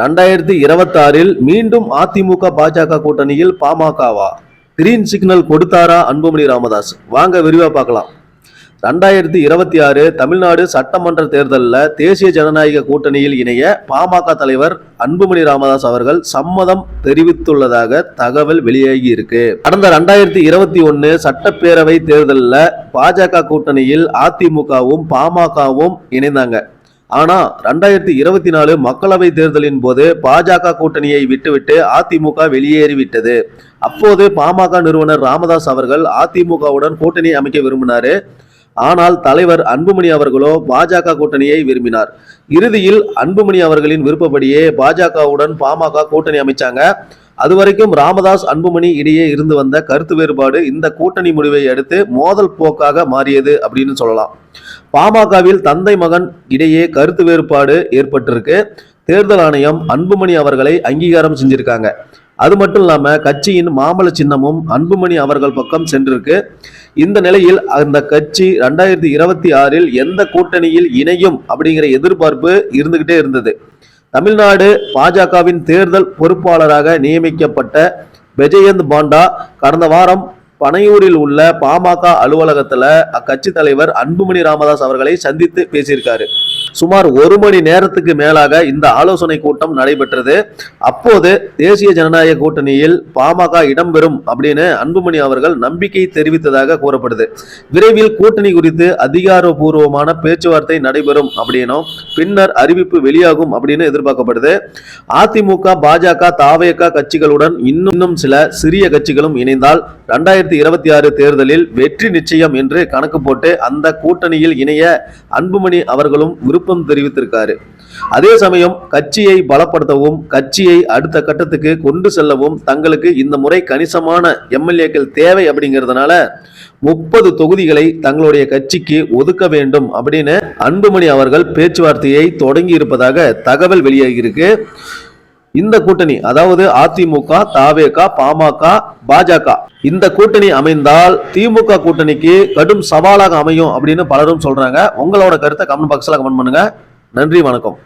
ரெண்டாயிரத்தி இருபத்தாறில் மீண்டும் அதிமுக பாஜக கூட்டணியில் பாமகவா? கிரீன் சிக்னல் கொடுத்தாரா அன்புமணி ராமதாஸ்? வாங்க விரிவா பார்க்கலாம். ரெண்டாயிரத்தி இருபத்தி ஆறு தமிழ்நாடு சட்டமன்ற தேர்தலில் தேசிய ஜனநாயக கூட்டணியில் இணைய பாமக தலைவர் அன்புமணி ராமதாஸ் அவர்கள் சம்மதம் தெரிவித்துள்ளதாக தகவல் வெளியாகி இருக்கு. கடந்த ரெண்டாயிரத்தி இருபத்தி ஒன்று சட்டப்பேரவை தேர்தலில் பாஜக கூட்டணியில் அதிமுகவும் பாமகவும் இணைந்தாங்க. ஆனா ரெண்டாயிரத்தி இருபத்தி நாலு மக்களவை தேர்தலின் போது பாஜக கூட்டணியை விட்டுவிட்டு அதிமுக வெளியேறிவிட்டது. அப்போது பாமக நிறுவனர் ராமதாஸ் அவர்கள் அதிமுகவுடன் கூட்டணி அமைக்க விரும்பினாரு. ஆனால் தலைவர் அன்புமணி அவர்களோ பாஜக கூட்டணியை விரும்பினார். இறுதியில் அன்புமணி அவர்களின் விருப்பப்படியே பாஜகவுடன் பாமக கூட்டணி அமைச்சாங்க. அதுவரைக்கும் ராமதாஸ் அன்புமணி இடையே இருந்து வந்த கருத்து வேறுபாடு இந்த கூட்டணி முடிவை அடுத்து மோதல் போக்காக மாறியது அப்படின்னு சொல்லலாம். பாமகவில் தந்தை மகன் இடையே கருத்து வேறுபாடு ஏற்பட்டிருக்கு. தேர்தல் ஆணையம் அன்புமணி அவர்களை அங்கீகாரம் செஞ்சிருக்காங்க. அது மட்டும் இல்லாமல் கட்சியின் மாமல சின்னமும் அன்புமணி அவர்கள் பக்கம் சென்றிருக்கு. இந்த நிலையில் அந்த கட்சி ரெண்டாயிரத்தி இருபத்தி ஆறில் எந்த கூட்டணியில் இணையும் அப்படிங்கிற எதிர்பார்ப்பு இருந்துகிட்டே இருந்தது. தமிழ்நாடு பாஜகவின் தேர்தல் பொறுப்பாளராக நியமிக்கப்பட்ட விஜயந்த் பாண்டா கடந்த வாரம் பனையூரில் உள்ள பாமக அலுவலகத்துல அக்கட்சி தலைவர் அன்புமணி ராமதாஸ் அவர்களை சந்தித்து பேசியிருக்காரு. சுமார் ஒரு மணி நேரத்துக்கு மேலாக இந்த ஆலோசனை கூட்டம் நடைபெற்றது. அப்போது தேசிய ஜனநாயக கூட்டணியில் பாமக இடம்பெறும் அப்படின்னு அன்புமணி அவர்கள் நம்பிக்கை தெரிவித்ததாக கூறப்படுது. விரைவில் கூட்டணி குறித்து அதிகாரபூர்வமான பேச்சுவார்த்தை நடைபெறும் அப்படின்னும் பின்னர் அறிவிப்பு வெளியாகும் அப்படின்னு எதிர்பார்க்கப்படுது. அதிமுக பாஜக தாவேக கட்சிகளுடன் இன்னும் சில சிறிய கட்சிகளும் இணைந்தால் ரெண்டாயிரத்தி ரெண்டாயிரத்தி இருபத்தி ஆறு தேர்தலில் வெற்றி நிச்சயம் என்று கணக்கு போட்டு அந்த கூட்டணியில் இணைய அன்புமணி அவர்களும் விருப்பம் தெரிவித்திருக்காரு. அதே சமயம் கட்சியை பலப்படுத்தவும் கட்சியை அடுத்த கட்டத்துக்கு கொண்டு செல்லவும் தங்களுக்கு இந்த முறை கணிசமான எம்எல்ஏக்கள் தேவை அப்படிங்கிறதுனால முப்பது தொகுதிகளை தங்களுடைய கட்சிக்கு ஒதுக்க வேண்டும் அப்படின்னு அன்புமணி அவர்கள் பேச்சுவார்த்தையை தொடங்கி இருப்பதாக தகவல் வெளியாகியிருக்கு இந்த கூட்டணி அதாவது அதிமுக தாவேக பாமக பாஜக இந்த கூட்டணி அமைந்தால் திமுக கூட்டணிக்கு கடும் சவாலாக அமையும் அப்படின்னு பலரும் சொல்றாங்க. உங்களோட கருத்தை கமெண்ட் பாக்ஸ்ல கமெண்ட் பண்ணுங்க. நன்றி வணக்கம்.